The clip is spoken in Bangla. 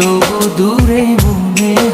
তবু দূরে মনে